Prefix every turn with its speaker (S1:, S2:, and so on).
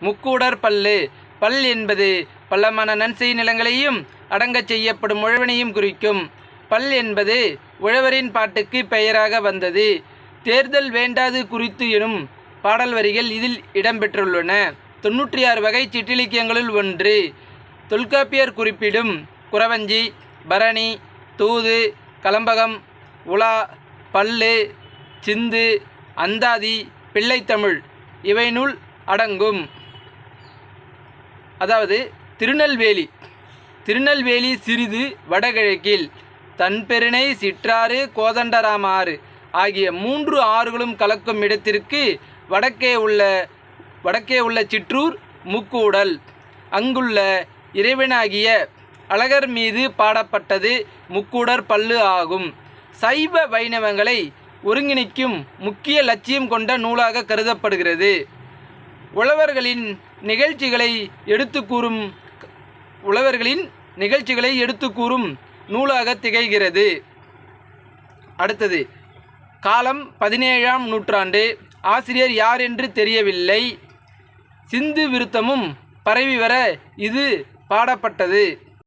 S1: முக்கூடர் பல்லு. பல் என்பது பள்ளமான நன்செய் நிலங்களையும் அடங்கச் செய்யப்படும் உழவனையும் குறிக்கும். பல் என்பது உழவரின் பாட்டுக்கு பெயராக வந்தது. தேர்தல் வேண்டாது குறித்து எனும் பாடல் வரிகள் இதில் இடம்பெற்றுள்ளன. தொன்னூற்றி ஆறு வகை சிற்றிலக்கியங்களுள் ஒன்று. தொல்காப்பியர் குறிப்பிடும் குறவஞ்சி பரணி தூது கலம்பகம் உலா பல்லு சிந்து அந்தாதி பிள்ளைத்தமிழ் இவைனுள் அடங்கும். அதாவது திருநெல்வேலி. திருநெல்வேலி சிறிது வடகிழக்கில் தன்பெருணை சிற்றாறு கோதண்டராமாறு ஆகிய மூன்று ஆறுகளும் கலக்கும் இடத்திற்கு வடக்கே உள்ள வடக்கே உள்ள சிற்றூர் முக்கூடல். அங்குள்ள இறைவனாகிய அழகர் மீது பாடப்பட்டது முக்கூடர் பல்லு ஆகும். சைவ வைணவங்களை ஒருங்கிணைக்கும் முக்கிய லட்சியம் கொண்ட நூலாக கருதப்படுகிறது. உழவர்களின் நிகழ்ச்சிகளை எடுத்து கூறும் உழவர்களின் நிகழ்ச்சிகளை எடுத்து கூறும் நூலாக திகழ்கிறது. அடுத்தது காலம் பதினேழாம் நூற்றாண்டு. ஆசிரியர் யார் என்று தெரியவில்லை. சிந்து விருத்தமும் பரவி வர இது பாடப்பட்டது.